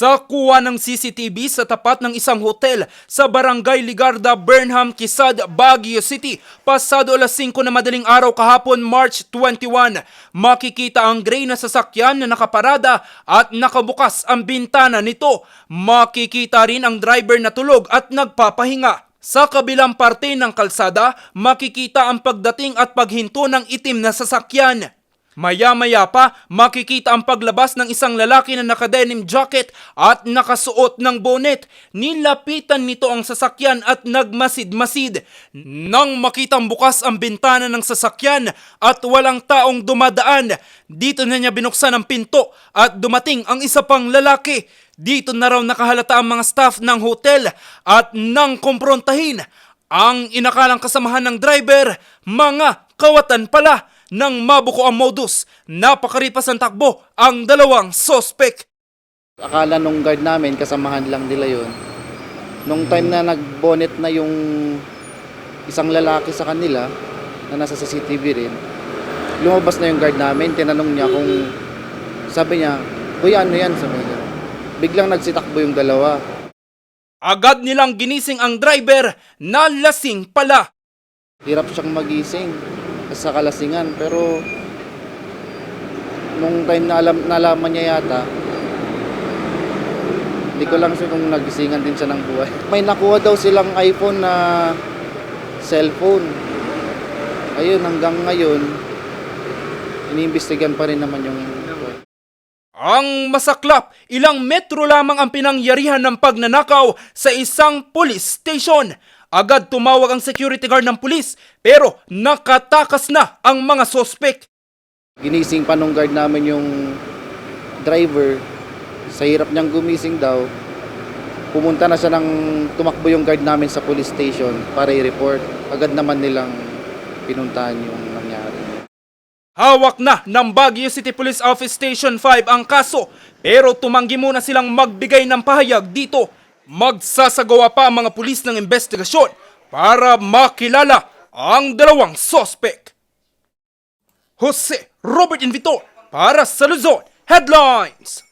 Sa kuha ng CCTV sa tapat ng isang hotel sa Barangay Ligarda, Burnham, Quezad, Baguio City, pasado alas 5 na madaling araw kahapon March 21, makikita ang gray na sasakyan na nakaparada at nakabukas ang bintana nito. Makikita rin ang driver na tulog at nagpapahinga. Sa kabilang parte ng kalsada, makikita ang pagdating at paghinto ng itim na sasakyan. Maya-maya pa, makikita ang paglabas ng isang lalaki na naka-denim jacket at nakasuot ng bonnet. Nilapitan nito ang sasakyan at nagmasid-masid. Nang makitang bukas ang bintana ng sasakyan at walang taong dumadaan, dito na niya binuksan ang pinto at dumating ang isa pang lalaki. Dito na raw nakahalata ang mga staff ng hotel at nang komprontahin ang inakalang kasamahan ng driver, mga kawatan pala. Nang mabuko ang modus, napakaripas ang takbo ang dalawang sospek. Akala nung guard namin, kasamahan lang nila yon. Nung time na nag-bonnet na yung isang lalaki sa kanila, na nasa CCTV rin, lumabas na yung guard namin, tinanong niya kung, sabi niya, Kuya, ano yan? Sabi niya. Biglang nagsitakbo yung dalawa. Agad nilang ginising ang driver na lasing pala. Hirap siyang magising sa kalasingan, pero nung time na alam, nalaman niya yata, hindi ko lang sure kung nagisingan din siya ng buhay. May nakuha daw silang iPhone na cellphone. Ayun, hanggang ngayon, iniimbestigan pa rin naman yung Ang masaklap, ilang metro lamang ang pinangyarihan ng pagnanakaw sa isang police station. Agad tumawag ang security guard ng pulis pero nakatakas na ang mga sospek. ginising pa nung guard namin yung driver. Sa hirap niyang gumising daw, pumunta na siya ng tumakbo yung guard namin sa police station para i-report. Agad naman nilang pinuntahan yung nangyari. Hawak na ng Baguio City Police Office Station 5 ang kaso pero tumanggi muna silang magbigay ng pahayag dito. Magsasagawa pa ang mga pulis ng investigasyon para makilala ang dalawang sospek. Jose Robert Invitor para sa Luzon Headlines!